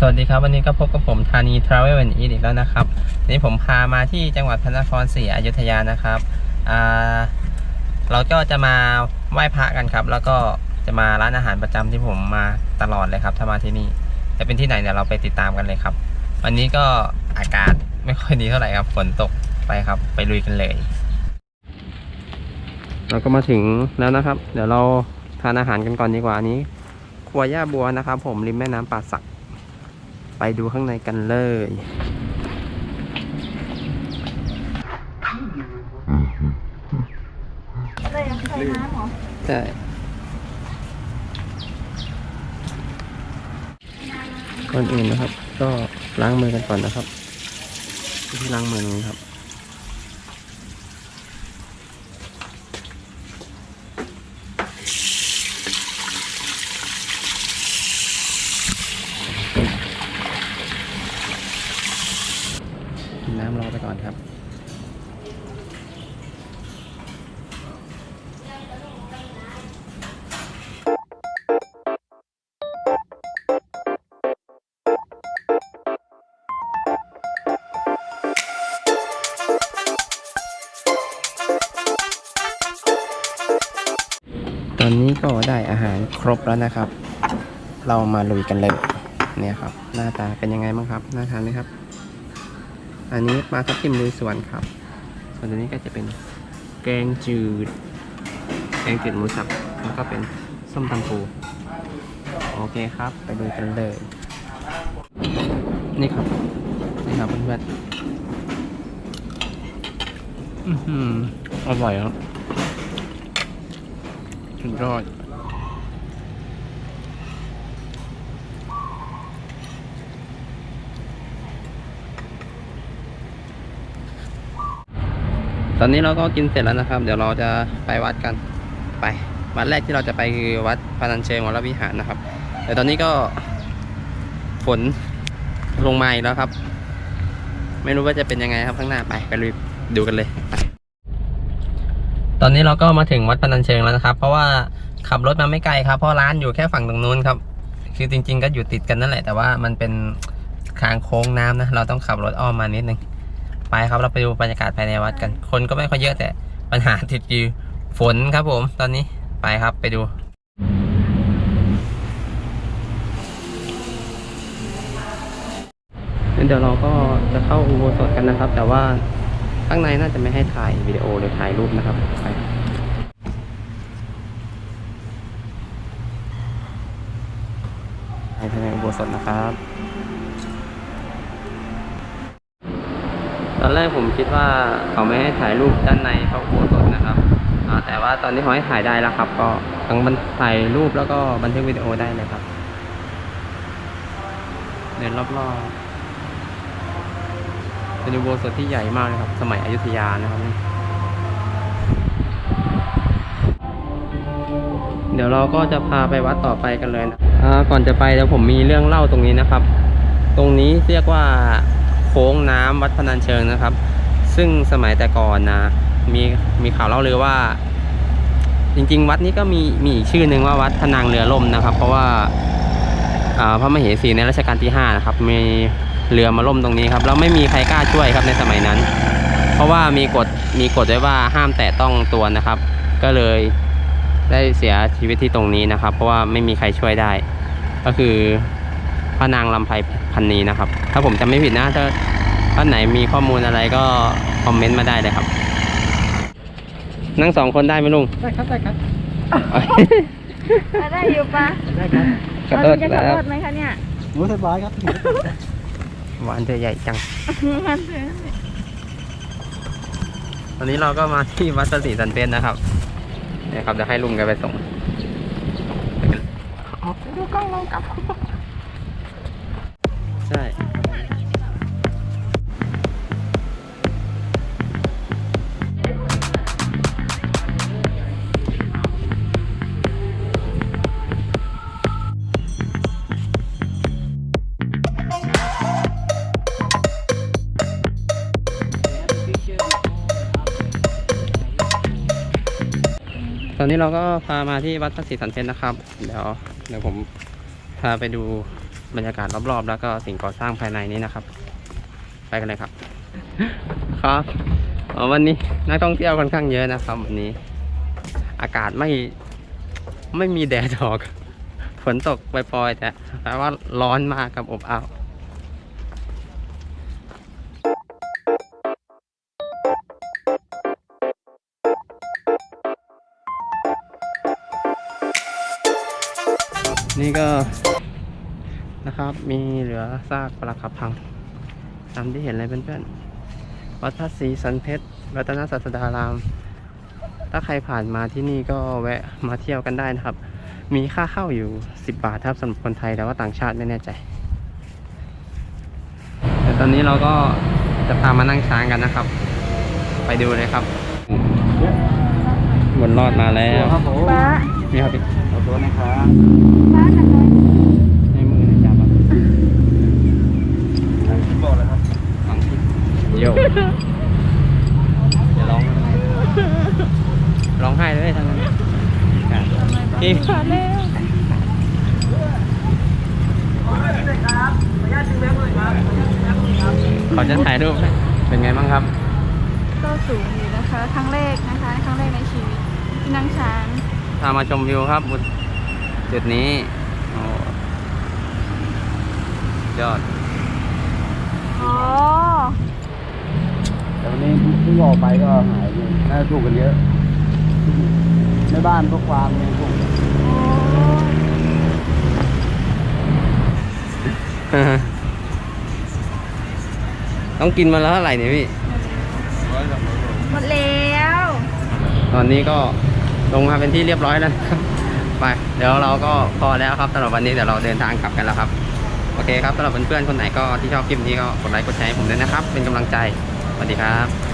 สวัสดีครับวันนี้ก็พบกับผมธานี Travel and Eat อีกแล้วนะครับวันนี้ผมพามาที่จังหวัดพระนครศรีอยุธยานะครับเราก็จะมาไหว้พระกันครับ แล้วก็จะมาร้านอาหารประจำที่ผมมาตลอดเลยครับถ้ามาที่นี่จะเป็นที่ไหนเดี๋ยวเราไปติดตามกันเลยครับ วันนี้ก็อากาศไม่ค่อยดีเท่าไหร่ครับฝนตกไปครับ ไปลุยกันเลย เราก็มาถึงแล้วนะครับ เดี๋ยวเราทานอาหารกันก่อนดีกว่าอันนี้ครัวย่าบัวนะครับ ผมริมแม่น้ำป่าสัก ไปดูข้างในกันเลยอะไรอะใส่น้ำเหรอใช่ก่อนอื่นนะครับ ก็ล้างมือกันก่อนนะครับที่ล้างมือนี้ครับ กินน้ำรอไปก่อนครับตอนนี้ก็ได้อาหารครบแล้วนะครับ เรามาลุยกันเลย เนี่ยครับ หน้าตาเป็นยังไงบ้างครับ น่าทานไหมครับ อันนี้ปลาทับทิมลุยสวนครับ ส่วนอันนี้ก็จะเป็นแกงจืด แกงจืดหมูสับ แล้วก็เป็นส้มตำปู โอเคครับ ไปดูกันเลย นี่ครับ นี่ครับเพื่อนๆ อื้อหืออร่อยครับสุดยอด ตอนนี้เราก็กินเสร็จแล้วนะครับ เดี๋ยวเราจะไปวัดกันไป วัดแรกที่เราจะไปคือวัดพานัญเชิงวรวิหารนะครับ แต่ตอนนี้ก็ฝนลงมาอีกแล้วครับ ไม่รู้ว่าจะเป็นยังไงครับข้างหน้าไปไปดูกันเลยไปตอนนี้เราก็มาถึงวัดพนัญเชิงแล้วนะครับ เพราะว่าขับรถมาไม่ไกลครับ เพราะร้านอยู่แค่ฝั่งตรงนู้นครับ คือจริง ๆ ก็อยู่ติดกันนั่นแหละ แต่ว่ามันเป็นทางโค้งน้ำนะ เราต้องขับรถอ้อมมานิดนึง ไปครับเราไปดูบรรยากาศภายในวัดกัน คนก็ไม่ค่อยเยอะแต่ปัญหาติดอยู่ฝนครับผม ตอนนี้ไปครับไปดูเดี๋ยวเราก็จะเข้าอุโบสถกันนะครับ แต่ว่าข้างในน่าจะไม่ให้ถ่ายวิดีโอหรือถ่ายรูปนะครับไปไปภายในอุโบสถนะครับ ตอนแรกผมคิดว่าเขาไม่ให้ถ่ายรูปด้านในพระโบสถนะครับแต่ว่าตอนนี้เขาให้ถ่ายได้แล้วครับ ก็ทั้งบันถ่ายรูปแล้วก็บันทึกวิดีโอได้เลยครับ เดินรอบๆเป็นอุโบสถที่ใหญ่มากเลยครับ สมัยอยุธยานะครับเดี๋ยวเราก็จะพาไปวัดต่อไปกันเลยนะก่อนจะไปเดี๋ยวผมมีเรื่องเล่าตรงนี้นะครับ ตรงนี้เรียกว่า โค้งน้ำวัดพนัญเชิงนะครับ ซึ่งสมัยแต่ก่อนนะมีมีข่าวเล่าเลยว่า จริง ๆ วัดนี้ก็มีมีอีกชื่อหนึ่งว่าวัดพนังเรือล่มนะครับ เพราะว่าอ่าพระมเหสีในรัชกาลที่5นะครับมีเรือมาล่มตรงนี้ครับแล้วไม่มีใครกล้าช่วยครับในสมัยนั้น เพราะว่ามีกฎมีกฎไว้ว่าห้ามแตะต้องตัวนะครับ ก็เลยได้เสียชีวิตที่ตรงนี้นะครับ เพราะว่าไม่มีใครช่วยได้ ก็คือ พระนางลำไพพันนีนะครับ ถ้าผมจำไม่ผิดนะถ้าท่านไหนมีข้อมูลอะไรก็คอมเมนต์มาได้เลยครับ นั่งสองคนได้ไหมลุงได้ครับได้ครับอะได้อยู่ปะได้ครับขอโทษเราจะคขับรับรถไหมคะเนี่ยหมูสบายครับหวานเธอใหญ่จังมันเถอะตอนนี้เราก็มาที่วัดสติสันเพชรนะครับเนี่ยครับเดี๋ยวให้ลุงแกไปส่งดูกล้องลงกลับ ใช่ตอนนี้เราก็พามาที่วัดพระศรีสันเพชรนะครับ เดี๋ยวเดี๋ยวผมพาไปดู บรรยากาศรอบๆ แล้วก็สิ่งก่อสร้างภายในนี้นะครับ ไปกันเลยครับ ครับวันนี้นักท่องเที่ยวค่อนข้างเยอะนะครับ วันนี้ อากาศไม่ไม่มีแดดออก ฝนตกปล่อยๆแต่แปลว่าร้อนมากครับอบอ้าวนี่ก็ นะครับ มีเหลือซากปรักหักพัง ตามที่เห็นเลยเพื่อนๆ วัดพระศรีสันเพชร รัตนศาสดาราม ถ้าใครผ่านมาที่นี่ก็แวะมาเที่ยวกันได้นะครับ มีค่าเข้าอยู่ 10 บาทครับสำหรับคนไทยแต่ว่าต่างชาติไม่แน่ใจ แต่ตอนนี้เราก็จะพามานั่งช้างกันนะครับ ไปดูเลยครับบนรอดมาแล้วครับผมป้านี่ครับพี่ขอตัวนะครับ ป้าจับเลย ให้มือหน่อยจับอะ บอกเลยครับ ฟังโยอย่าร้องร้องไห้เลยทั้งนั้นพี่ ขาเร็ว เขาจะถ่ายรูปให้เป็นไงบ้างครับ ก็สูงอยู่นะคะครั้งแรกนะคะครั้งแรกในชีวิตที่นั่งช้างพามาชมวิวครับบนจุดนี้โอ้ยอดอ๋อแต่วันนี้เพิ่งออกไปก็หายไปน่าจะถูกกันเยอะในบ้านพวกความยังถูก ต้องกินมาแล้วเท่าไหร่เนี่ยพี่ หมดแล้ว ตอนนี้ก็ลงมาเป็นที่เรียบร้อยแล้วนะครับไป เดี๋ยวเราก็พอแล้วครับสำหรับวันนี้เดี๋ยวเราเดินทางกลับกันแล้วครับโอเคครับสำหรับเพื่อนๆคนไหนก็ที่ชอบคลิปนี้ก็กดไลค์กดแชร์ให้ผมด้วยนะครับ เป็นกำลังใจสวัสดีครับ